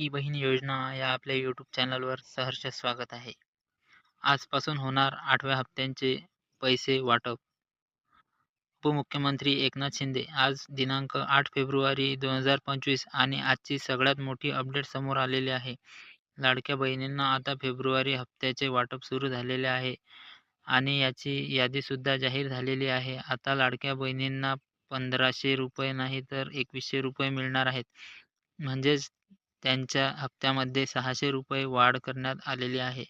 लाडकी बहीण योजना या आपल्या यूट्यूब चॅनलवर सहर्ष स्वागत आहे. आजपासून होणार आठव्या हप्त्यांचे पैसे वाटप. उपमुख्यमंत्री एकनाथ शिंदे आज दिनांक आठ फेब्रुवारी दोन हजार पंचवीस आणि आजची सगळ्यात मोठी अपडेट समोर आलेली आहे. लाडक्या बहिणींना आता फेब्रुवारी हप्त्याचे वाटप सुरू झालेले आहे आणि याची यादीसुद्धा जाहीर झालेली आहे. आता लाडक्या बहिणींना पंधराशे रुपये नाही तर एकवीसशे रुपये मिळणार आहेत. म्हणजेच त्यांच्या हप्त्यामध्ये सहाशे रुपये वाढ करण्यात आलेली आहे.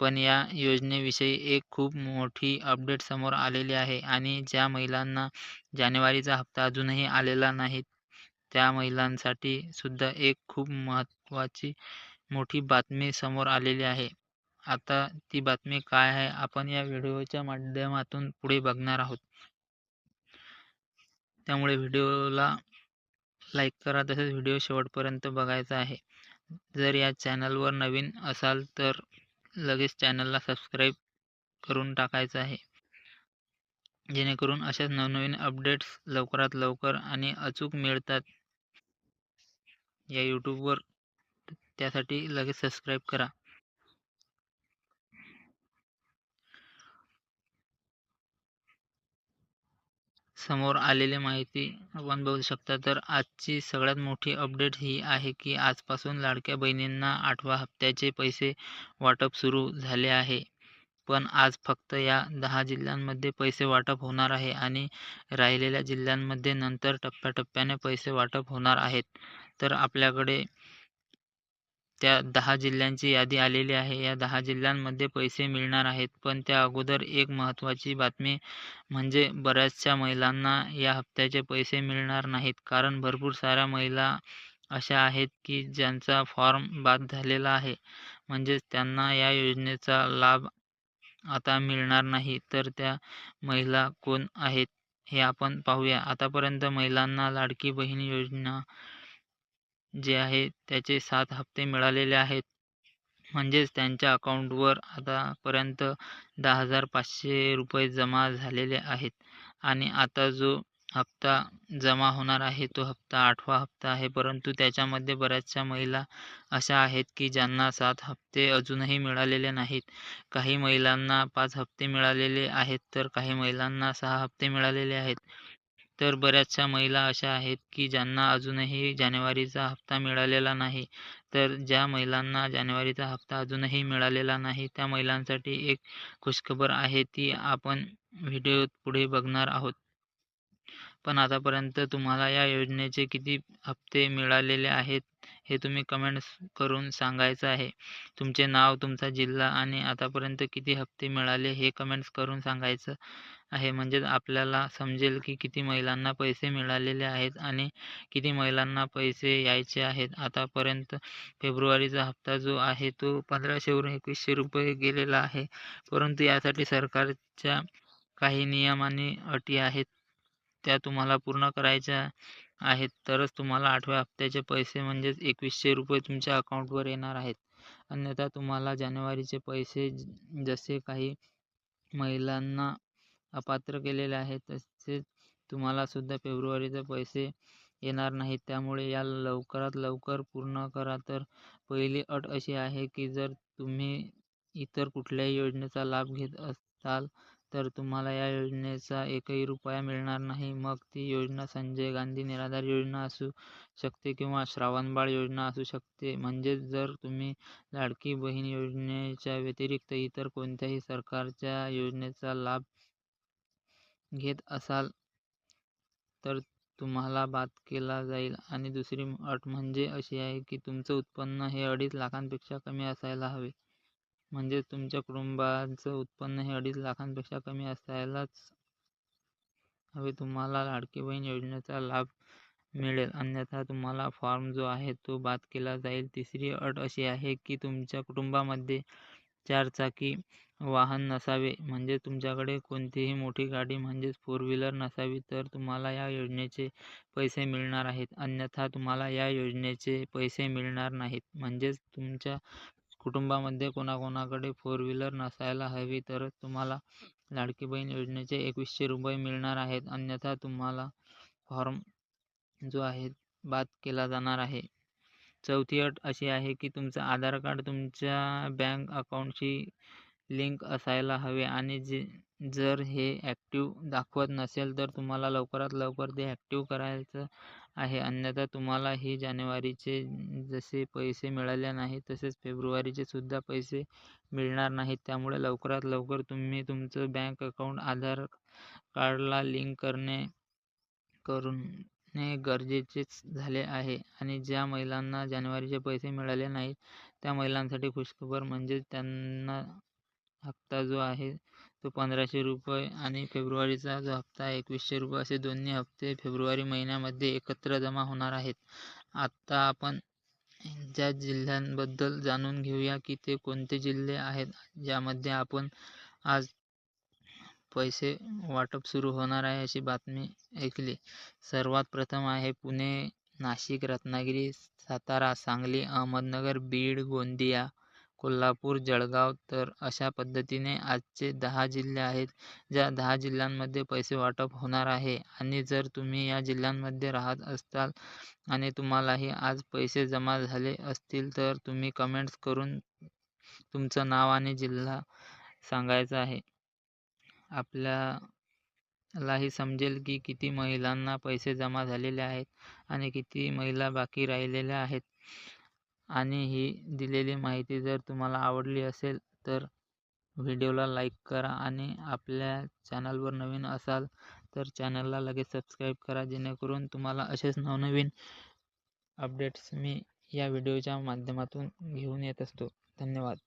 पण या योजनेविषयी एक खूप मोठी अपडेट समोर आलेली आहे आणि ज्या महिलांना जानेवारीचा हप्ता अजूनही आलेला नाही त्या महिलांसाठी सुद्धा एक खूप महत्त्वाची मोठी बातमी समोर आलेली आहे. आता ती बातमी काय आहे आपण या व्हिडिओच्या माध्यमातून पुढे बघणार आहोत. त्यामुळे व्हिडिओला लाईक करा. तसेच व्हिडिओ शेवटपर्यंत बघायचा आहे. जर या चॅनलवर नवीन असाल तर लगेच चॅनलला सबस्क्राईब करून टाकायचं आहे. जेणेकरून अशाच नवनवीन अपडेट्स लवकरात लवकर आणि अचूक मिळतात. या यूट्यूबवर त्यासाठी लगेच सबस्क्राईब करा. समोर आलेली माहिती आपण बघू शकता. तर आजची सगळ्यात मोठी अपडेट ही आहे की आजपासून लाडक्या बहिणींना आठवा हप्त्याचे पैसे वाटप सुरू झाले आहे. पण आज फक्त या दहा जिल्ह्यांमध्ये पैसे वाटप होणार आहे आणि राहिलेल्या जिल्ह्यांमध्ये नंतर टप्प्याटप्प्याने पैसे वाटप होणार आहेत. तर आपल्याकडे त्या दहा जिल्ह्यांची यादी आलेली आहे. या दहा जिल्ह्यांमध्ये पैसे मिळणार आहेत. पण त्या अगोदर एक महत्त्वाची बातमी म्हणजे बऱ्याचशा महिलांना या हप्त्याचे पैसे मिळणार नाहीत. कारण भरपूर साऱ्या महिला अशा आहेत की ज्यांचा फॉर्म बाद झालेला आहे. म्हणजेच त्यांना या योजनेचा लाभ आता मिळणार नाही. तर त्या महिला कोण आहेत हे आपण पाहूया. आतापर्यंत महिलांना लाडकी बहीण योजना जे आहे त्याचे सात हप्ते मिळालेले आहेत. म्हणजेच त्यांच्या अकाउंटवर आतापर्यंत दहा हजार पाचशे रुपये जमा झालेले आहेत. आणि आता जो हप्ता जमा होणार आहे तो हप्ता आठवा हप्ता आहे. परंतु त्याच्यामध्ये बऱ्याचशा महिला अशा आहेत की ज्यांना सात हप्ते अजूनही मिळालेले नाहीत. काही महिलांना पाच हप्ते मिळालेले आहेत तर काही महिलांना सहा हप्ते मिळालेले आहेत. तर बऱ्याचशा महिला अशा आहेत की ज्यांना अजूनही जानेवारीचा हप्ता मिळालेला नाही. तर ज्या महिलांना जानेवारीचा हप्ता अजूनही मिळालेला नाही त्या महिलांसाठी एक खुशखबर आहे ती आपण व्हिडिओत पुढे बघणार आहोत. पण आतापर्यंत तुम्हाला या योजनेचे किती हप्ते मिळालेले आहेत? हे तुम्ही कमेंट्स करून सांगायचं आहे. तुमचे नाव तुमचा जिल्हा आणि आतापर्यंत किती हप्ते मिळाले हे कमेंट्स करून सांगायचं आहे. म्हणजेच आपल्याला समजेल की किती महिलांना पैसे मिळालेले आहेत आणि किती महिलांना पैसे यायचे आहेत. आतापर्यंत फेब्रुवारीचा हप्ता जो आहे तो पंधराशेवरून एकवीसशे रुपये गेलेला आहे. परंतु यासाठी सरकारच्या काही नियम आणि अटी आहेत. त्या तुम्हाला पूर्ण करायच्या आहेत तरच तुम्हाला आठव्या हप्त्याचे पैसे म्हणजेच एकवीसशे रुपये तुमच्या अकाउंटवर येणार आहेत. अन्यथा तुम्हाला जानेवारीचे पैसे जसे काही महिलांना अपात्र केलेले आहेत तसेच तुम्हाला सुद्धा फेब्रुवारीचे पैसे येणार नाहीत. त्यामुळे या लवकरात लवकर पूर्ण करा. तर पहिली अट अशी आहे की जर तुम्ही इतर कुठल्याही योजनेचा लाभ घेत असाल तर तुम्हाला या योजनेचा एकही रुपया मिळणार नाही. मग ती योजना संजय गांधी निराधार योजना असू शकते किंवा श्रावणबाळ योजना असू शकते. म्हणजेच जर तुम्ही लाडकी बहीण योजनेच्या व्यतिरिक्त इतर कोणत्याही सरकारच्या योजनेचा लाभ घेत असाल तर तुम्हाला बाद केला जाईल. आणि दुसरी अट म्हणजे अशी आहे की तुमचं उत्पन्न हे अडीच लाखांपेक्षा कमी असायला हवे. म्हणजे तुमच्या कुटुंबाचं उत्पन्न हे अडीच लाखांपेक्षा कमी असायलाच हवे. तुम्हाला लाडकी बहीण योजनेचा लाभ मिळेल. अन्यथा तुम्हाला फॉर्म जो आहे तो बाद केला जाईल. तिसरी अट अशी आहे की तुमच्या कुटुंबामध्ये चारचाकी वाहन नसावे. म्हणजे तुमच्याकडे कोणतीही मोठी गाडी म्हणजेच फोर व्हीलर नसावी तर तुम्हाला या योजनेचे पैसे मिळणार आहेत. अन्यथा तुम्हाला या योजनेचे पैसे मिळणार नाहीत. म्हणजेच तुमच्या कुटुंबामध्ये कोणाकोणाकडे फोर व्हीलर नसायला हवी तरच तुम्हाला लाडकी बहीण योजनेचे एकवीसशे रुपये मिळणार आहेत. अन्यथा तुम्हाला फॉर्म जो आहे बाद केला जाणार आहे. चौथी अट अशी आहे की तुमचं आधार कार्ड तुमच्या बँक अकाउंटशी लिंक असायला हवे आणि जे जर हे ॲक्टिव दाखवत नसेल तर तुम्हाला लवकरात लवकर ते ॲक्टिव करायचं आहे. अन्यथा तुम्हाला ही जानेवारीचे जसे पैसे मिळाले नाही तसेच फेब्रुवारीचे सुद्धा पैसे मिळणार नाहीत. त्यामुळे लवकरात लवकर तुम्ही तुमचं बँक अकाउंट आधार कार्डला लिंक करणे करणे गरजेचेच झाले आहे. आणि ज्या महिलांना जानेवारीचे पैसे मिळाले नाहीत त्या महिलांसाठी खुशखबर म्हणजे त्यांना हप्ता जो आहे तो पंधराशे रुपये आणि फेब्रुवारीचा जो हप्ता आहे एकवीसशे रुपये असे दोन्ही हप्ते फेब्रुवारी महिन्यामध्ये एकत्र जमा होणार आहेत. आत्ता आपण ज्या जिल्ह्यांबद्दल जाणून घेऊया की ते कोणते जिल्हे आहेत ज्यामध्ये आपण आज पैसे वाटप सुरू होणार आहे अशी बातमी ऐकली. सर्वात प्रथम आहे पुणे नाशिक रत्नागिरी सातारा सांगली अहमदनगर बीड गोंदिया. कोल्हापूर जळगाव तर अशा पद्धतीने आजचे दहा जिल्हे आहेत ज्या दहा जिल्ह्यांमध्ये पैसे वाटप होणार आहे. आणि जर तुम्ही या जिल्ह्यांमध्ये राहत असताल आणि तुम्हालाही आज पैसे जमा झाले असतील तर तुम्ही कमेंट्स करून तुमचं नाव आणि जिल्हा सांगायचा आहे. आपल्यालाही समजेल की किती महिलांना पैसे जमा झालेले आहेत आणि किती महिला बाकी राहिलेल्या आहेत. आणि ही दिलेली माहिती जर तुम्हाला आवडली असेल तर व्हिडिओला लाईक करा आणि आपल्या चॅनलवर नवीन असाल तर चॅनलला लगेच सबस्क्राईब करा जेणेकरून तुम्हाला असेच नवनवीन अपडेट्स मी या व्हिडिओच्या माध्यमातून घेऊन येत असतो. धन्यवाद.